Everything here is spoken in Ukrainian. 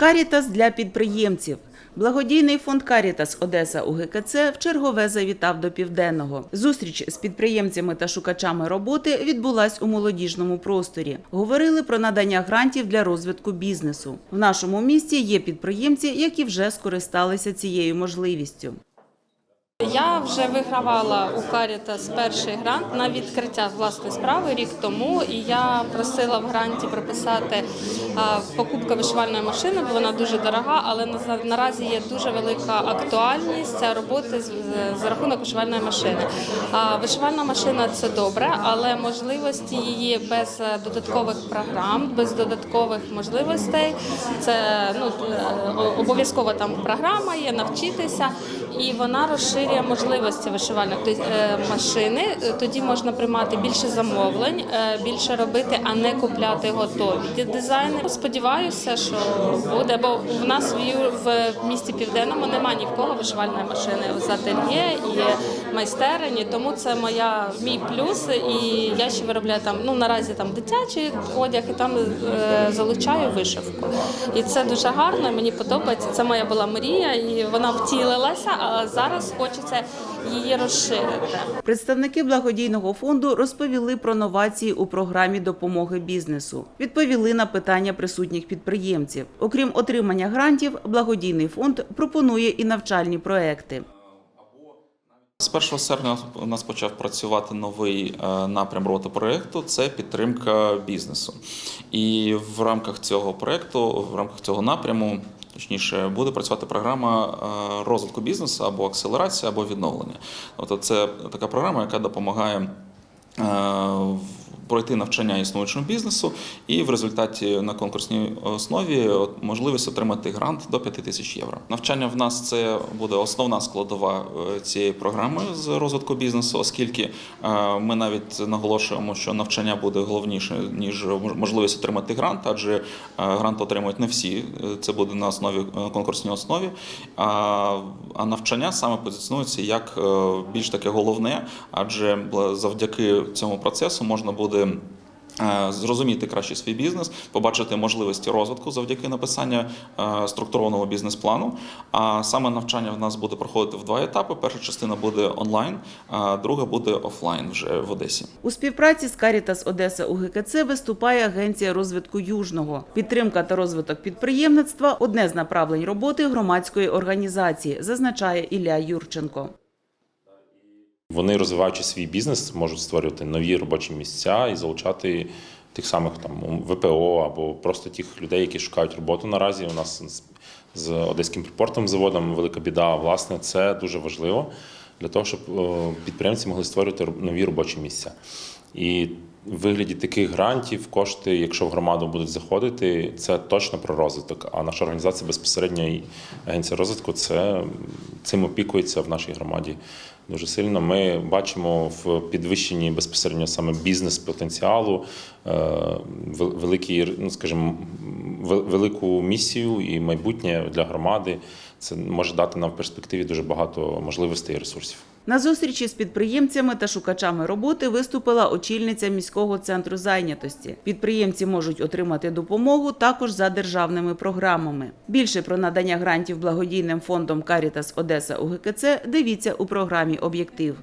Карітас для підприємців. Благодійний фонд Карітас Одеса УГКЦ в чергове завітав до південного. Зустріч з підприємцями та шукачами роботи відбулась у молодіжному просторі. Говорили про надання грантів для розвитку бізнесу. В нашому місті є підприємці, які вже скористалися цією можливістю. Я вже вигравала у Карітас перший грант на відкриття власної справи рік тому, і я просила в гранті прописати а, покупка вишивальної машини, бо вона дуже дорога, але на- наразі є дуже велика актуальність роботи за рахунок вишивальної машини. Вишивальна машина це добре, але можливості її без е, додаткових програм, без додаткових можливостей. Це ну е, обов'язково там програма є, навчитися, і вона розширює можливості вишивальних е, машини. Тоді можна приймати більше замовлень, е, більше робити, а не купляти готові дизайни. Сподіваюся, що буде, бо в нас в місті Південному немає ні в кого вишивальної машини з ательє і майстерні, тому це моя мій плюс. І я ще виробляю там ну наразі там дитячий одяг, і там е, залучаю вишивку. І це дуже гарно. Мені подобається. Це моя була мрія, і вона втілилася. А зараз хочеться її розширити. Представники благодійного фонду розповіли про новації у програмі допомоги бізнесу, відповіли на питання присутніх підприємців. Окрім отримання грантів, благодійний фонд пропонує і навчальні проекти. З 1 серпня у нас почав працювати новий е, напрям роботи проєкту це підтримка бізнесу. І в рамках цього проєкту, в рамках цього напряму, точніше, буде працювати програма е, розвитку бізнесу або акселерація, або відновлення. Тобто, це така програма, яка допомагає. Пройти навчання існуючому бізнесу, і в результаті на конкурсній основі можливість отримати грант до 5 тисяч євро. Навчання в нас це буде основна складова е, цієї програми з розвитку бізнесу, оскільки е, ми навіть наголошуємо, що навчання буде головніше ніж можливість отримати грант, адже е, грант отримують не всі. Це буде на основі конкурсній основі. А, навчання саме позиціонується як більш таке головне, адже завдяки цьому процесу можна буде. Е, Зрозуміти краще свій бізнес, побачити можливості розвитку завдяки написанню е, структурованого бізнес-плану. А саме навчання в нас буде проходити в два етапи. Перша частина буде онлайн, а друга буде офлайн вже в Одесі. У співпраці з Карітас Одеса УГКЦ виступає Агенція розвитку Южного. Підтримка та розвиток підприємництва одне з направлень роботи громадської організації, зазначає Ілля Юрченко. Вони, розвиваючи свій бізнес, можуть створювати нові робочі місця і залучати тих самих там ВПО або просто тих людей, які шукають роботу наразі. У нас з- одеським припортом заводом велика біда. Власне, це дуже важливо для того, щоб підприємці могли створювати нові робочі місця. І вигляді таких грантів кошти, якщо в громаду будуть заходити, це точно про розвиток. А наша організація безпосередньо і агенція розвитку це цим опікується в нашій громаді дуже сильно. Ми бачимо в підвищенні безпосередньо саме бізнес-потенціалу, е, вел- великий, ну скажімо, велику місію і майбутнє для громади. Це може дати нам в перспективі дуже багато можливостей і ресурсів. На зустрічі з підприємцями та шукачами роботи виступила очільниця міського центру зайнятості. Підприємці можуть отримати допомогу також за державними програмами. Більше про надання грантів благодійним фондом Карітас Одеса УГКЦ дивіться у програмі Об'єктив.